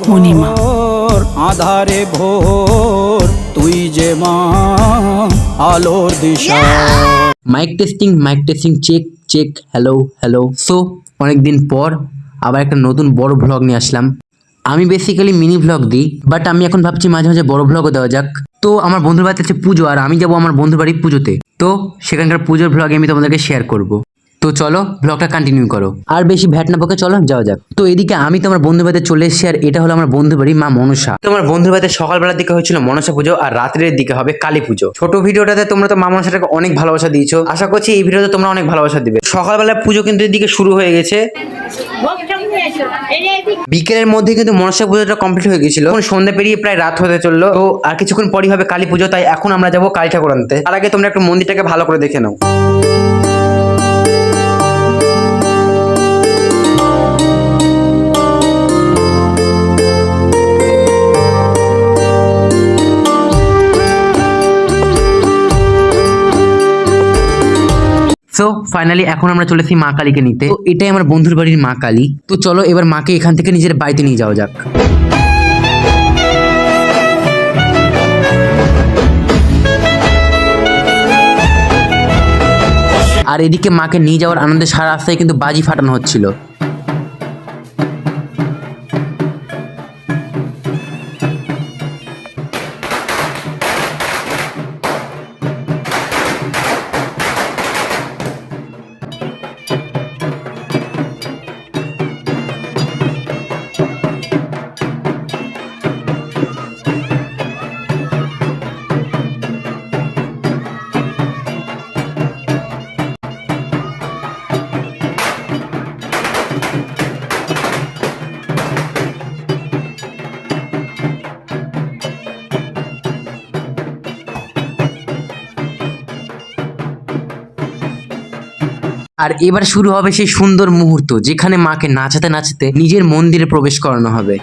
পূর্ণিমা। আধারে ভোর তুই যে মা আলোর দিশা। Mike testing mike testing check check hello hello so অনেকদিন পর আবার একটা নতুন বড় ভ্লগ নিয়ে আসলাম। আমি বেসিক্যালি মিনি ভ্লগ দিই বাট আমি এখন ভাবছি মাঝে মাঝে বড় ভ্লগও দেওয়া যাক। তো আমার বন্ধুর বাড়িতে আছে পুজো আর আমি যাব আমার বন্ধুর বাড়ি পুজোতে। তো সেখানকার পুজোর ভ্লগে আমি তোমাদেরকে শেয়ার করব। তো চলো ব্লগটা কন্টিনিউ করো। আর বেশি ভ্যাট না পকে চলো, যাওয়া যাক। তো এদিকে আমি তোমার বন্ধু বাড়িতে চলে এসেছি আর এটা হলো আমার বন্ধু বাড়ি মা মনসা। তোমার বন্ধু বাড়িতে সকালবেলার দিকে হয়েছিল মনসা পুজো আর রাত্রের দিকে হবে কালী পুজো। ছোট ভিডিওটাতে তোমরা তো মা মনসাটাকে অনেক ভালোবাসা দিয়েছ। আশা করছি এই ভিডিওতে তোমরা অনেক ভালোবাসা দিবে। সকালবেলা পুজো কিন্তু এদিকে শুরু হয়ে গেছে। বিকেলের মধ্যে কিন্তু মনসা পুজোটা কমপ্লিট হয়ে গেছিল। সন্ধ্যা পেরিয়ে প্রায় রাত হতে চলল। তো আর কিছুক্ষণ পরই হবে কালী পুজো, তাই এখন আমরা যাব কালী ঠাকুর আনতে। তার আগে তোমরা একটু মন্দিরটাকে ভালো করে দেখে নাও। সো ফাইনালি এখন আমরা চলেছি মা কালীকে নিতে। তো এটাই আমার বন্ধুর বাড়ির মা কালী। তো চলো, এবার মাকে এখান থেকে নিজের বাড়িতে নিয়ে যাওয়া যাক। আর এদিকে মাকে নিয়ে যাওয়ার আনন্দে সারা রাস্তায় কিন্তু বাজি ফাটানো হচ্ছিল। আর এবার শুরু হবে সেই সুন্দর মুহূর্ত যেখানে মাকে নাচাতে নাচাতে নিজের মন্দিরে প্রবেশ করানো হবে।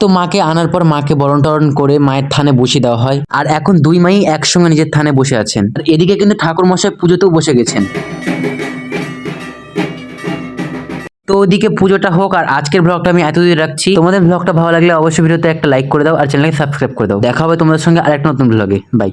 তো মাকে আনার পর মাকে বরণ টরণ করে মায়ের থানে বসিয়ে দেওয়া হয়। আর এখন দুই মাই একসঙ্গে নিজের থানে বসে আছেন। আর এদিকে কিন্তু ঠাকুর মশাই পুজোতেও বসে গেছেন। তো ওদিকে পুজোটা হোক, আর আজকের ব্লগটা আমি এতদূর রাখছি। তোমাদের ব্লগটা ভালো লাগলে অবশ্যই ভিডিওতে একটা লাইক করে দাও, আর চ্যানেলকে সাবস্ক্রাইব করে দাও। দেখা হবে তোমাদের সঙ্গে আরেকটা নতুন ব্লগে বাই